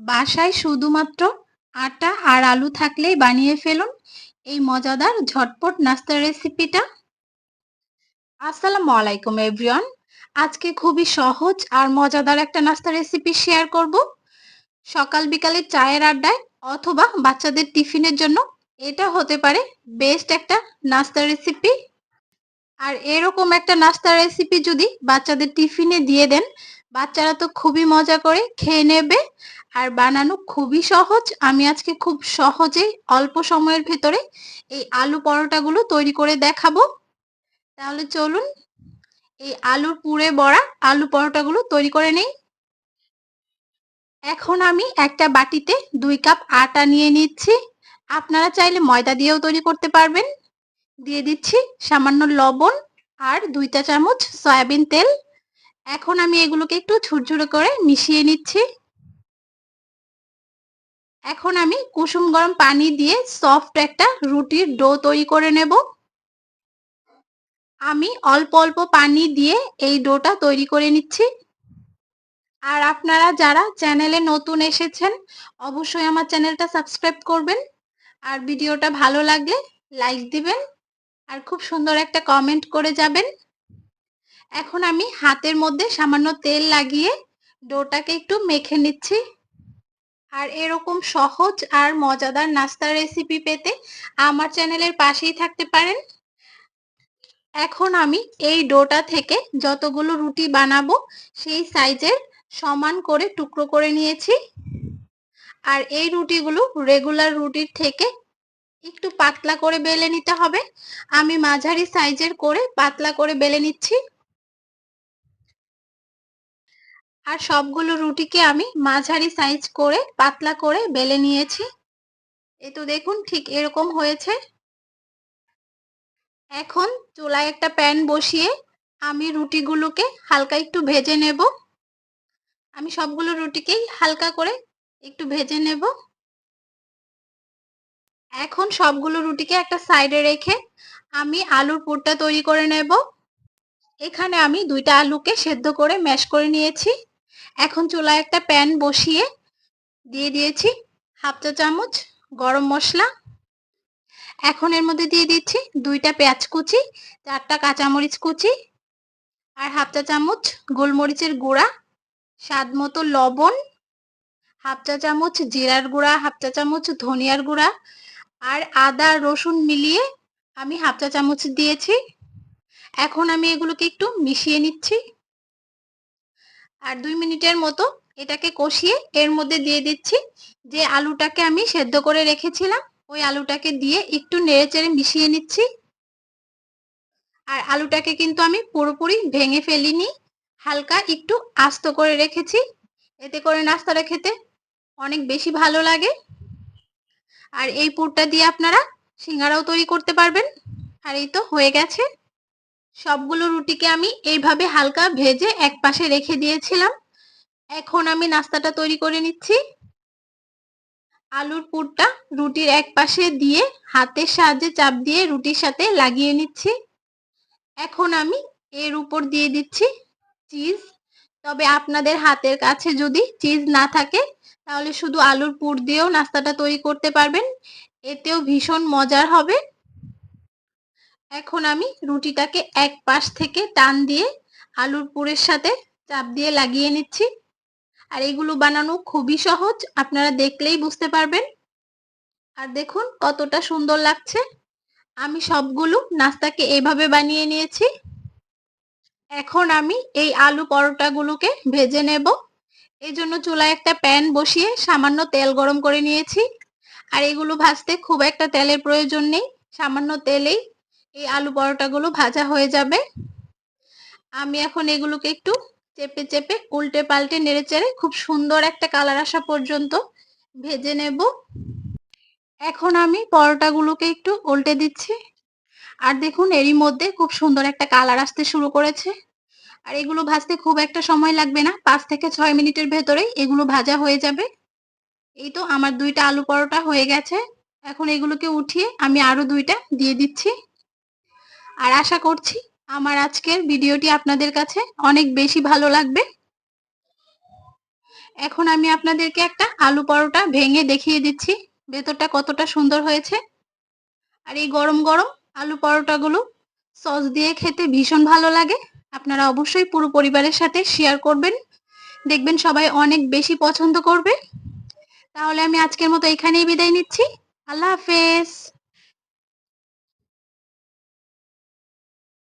বাসায় শুধুমাত্র আটা আর আলু থাকলেই বানিয়ে ফেলুন। এই মজাদার ঝটপট নাস্তার রেসিপিটা আসসালামু আলাইকুম এভরিওয়ান আজকে খুবই সহজ আর মজাদার একটা নাস্তা রেসিপি শেয়ার করব। সকাল বিকালে চায়ের আড্ডায় অথবা বাচ্চাদের টিফিনের জন্য এটা হতে পারে বেস্ট একটা নাস্তা রেসিপি আর এরকম একটা নাস্তা রেসিপি যদি বাচ্চাদের টিফিনে দিয়ে দেন, বাচ্চারা তো খুবই মজা করে খেয়ে নেবে। আর বানানো খুবই সহজ। আমি আজকে খুব সহজেই অল্প সময়ের ভেতরে এই আলু পরোটাগুলো তৈরি করে দেখাবো। তাহলে চলুন এই আলুর পুরে বড়া আলু পরোটাগুলো তৈরি করে নেই। এখন আমি একটা বাটিতে দুই কাপ আটা নিয়ে নিচ্ছি। আপনারা চাইলে ময়দা দিয়েও তৈরি করতে পারবেন। দিয়ে দিচ্ছি সামান্য লবণ আর দুইটা চামচ সয়াবিন তেল। এখন আমি এগুলোকে একটু ঝুরঝুরে করে মিশিয়ে নিচ্ছি। এখন আমি কুসুম গরম পানি দিয়ে সফট একটা রুটির ডো তৈরি করে নেব। আমি অল্প অল্প পানি দিয়ে এই ডোটা তৈরি করে নিচ্ছি। আর আপনারা যারা চ্যানেলে নতুন এসেছেন, অবশ্যই আমার চ্যানেলটা সাবস্ক্রাইব করবেন। আর ভিডিওটা ভালো লাগলে লাইক দিবেন। আর খুব সুন্দর একটা কমেন্ট করে যাবেন। এখন আমি হাতের মধ্যে সামান্য তেল লাগিয়ে ডোটাকে একটু মেখে নিচ্ছি। আর এরকম সহজ আর মজাদার নাস্তার রেসিপি পেতে আমার চ্যানেলের পাশেই থাকতে পারেন। এখন আমি এই ডোটা থেকে যতগুলো রুটি বানাবো, সেই সাইজের সমান করে টুকরো করে নিয়েছি। আর এই রুটিগুলো রেগুলার রুটির থেকে একটু পাতলা করে বেলে নিতে হবে। আমি মাঝারি সাইজের করে পাতলা করে বেলে নিচ্ছি। আর সবগুলো রুটিকে আমি মাঝারি সাইজ করে, পাতলা করে বেলে নিয়েছি। এই তো দেখুন ঠিক এরকম হয়েছে। এখন চুলায় একটা প্যান বসিয়ে আমি রুটিগুলোকে হালকা একটু ভেজে নেব। আমি সবগুলো রুটিকেই হালকা করে একটু ভেজে নেব। এখন সবগুলো রুটিকে একটা সাইডে রেখে আমি আলুর পুরটা তৈরি করে নেব। এখানে আমি দুইটা আলুকে সেদ্ধ করে ম্যাশ করে নিয়েছি। এখন চুলায় একটা প্যান বসিয়ে দিয়ে দিয়েছি হাফ চা চামচ গরম মশলা। এখন এর মধ্যে দিয়ে দিচ্ছি দুইটা পেঁয়াজ কুচি, চারটা কাঁচামরিচ কুচি আর হাফ চা চামচ গোলমরিচের গুঁড়া, স্বাদ মতো লবণ, হাফ চা চামচ জিরার গুঁড়া, হাফ চা চামচ ধনিয়ার গুঁড়া আর আদা, রসুন মিলিয়ে আমি হাফ চা চামচ দিয়েছি। এখন আমি এগুলোকে একটু মিশিয়ে নিচ্ছি। আর দুই মিনিটের মতো এটাকে কষিয়ে এর মধ্যে দিয়ে দিচ্ছি। যে আলুটাকে আমি সেদ্ধ করে রেখেছিলাম, ওই আলুটাকে দিয়ে একটু নেড়ে চেড়ে মিশিয়ে নিচ্ছি। আর আলুটাকে কিন্তু আমি পুরোপুরি ভেঙে ফেলিনি, হালকা একটু আস্ত করে রেখেছি। এতে করে নাস্তাটা খেতে অনেক বেশি ভালো লাগে। আর এই পুরটা দিয়ে আপনারা সিঙ্গারাও তৈরি করতে পারবেন। আর এই তো হয়ে গেছে। সবগুলো রুটিকে আমি এইভাবে হালকা ভেজে এক পাশে রেখে দিয়েছিলাম। এখন আমি নাস্তাটা তৈরি করে নিচ্ছি। আলুর পুরটা রুটির এক পাশে দিয়ে হাতের সাহায্যে চাপ দিয়ে রুটির সাথে লাগিয়ে নিচ্ছি। এখন আমি এর উপর দিয়ে দিচ্ছি চিজ। তবে আপনাদের হাতের কাছে যদি চিজ না থাকে, তাহলে শুধু আলুর পুর দিয়েও নাস্তাটা তৈরি করতে পারবেন। এতেও ভীষণ মজার হবে। এখন আমি রুটিটাকে এক পাশ থেকে টান দিয়ে আলুর পুরের সাথে চাপ দিয়ে লাগিয়ে নিচ্ছি। আর এগুলো বানানো খুবই সহজ, আপনারা দেখলেই বুঝতে পারবেন। আর দেখুন কতটা সুন্দর লাগছে। আমি সবগুলো নাস্তাকে এভাবে বানিয়ে নিয়েছি। এখন আমি এই আলু পরোটাগুলোকে ভেজে নেব। এই জন্য চুলায় একটা প্যান বসিয়ে সামান্য তেল গরম করে নিয়েছি। আর এগুলো ভাজতে খুব একটা তেলের প্রয়োজন নেই। সামান্য তেলেই এই আলু পরোটাগুলো ভাজা হয়ে যাবে। আমি এখন এগুলোকে একটু চেপে চেপে উল্টে পাল্টে নেড়ে চেড়ে খুব সুন্দর একটা কালার আসা পর্যন্ত ভেজে নেব। এখন আমি পরোটাগুলোকে একটু উল্টে দিচ্ছি। আর দেখুন, এরই মধ্যে খুব সুন্দর একটা কালার আসতে শুরু করেছে। আর এগুলো ভাজতে খুব একটা সময় লাগবে না, পাঁচ থেকে ছয় মিনিটের ভেতরেই এগুলো ভাজা হয়ে যাবে। এই তো আমার দুইটা আলু পরোটা হয়ে গেছে। এখন এগুলোকে উঠিয়ে আমি আরও দুইটা দিয়ে দিচ্ছি। আর আশা করছি আমার আজকের ভিডিওটি আপনাদের কাছে অনেক বেশি ভালো লাগবে। এখন আমি আপনাদেরকে একটা আলু পরোটা ভেঙে দেখিয়ে দিচ্ছি, ভেতরটা কতটা সুন্দর হয়েছে। আর এই গরম গরম আলু পরোটাগুলো সস দিয়ে খেতে ভীষণ ভালো লাগে। আপনারা অবশ্যই পুরো পরিবারের সাথে শেয়ার করবেন। দেখবেন সবাই অনেক বেশি পছন্দ করবে। তাহলে আমি আজকের মতো এখানেই বিদায় নিচ্ছি। আল্লাহ হাফেজ।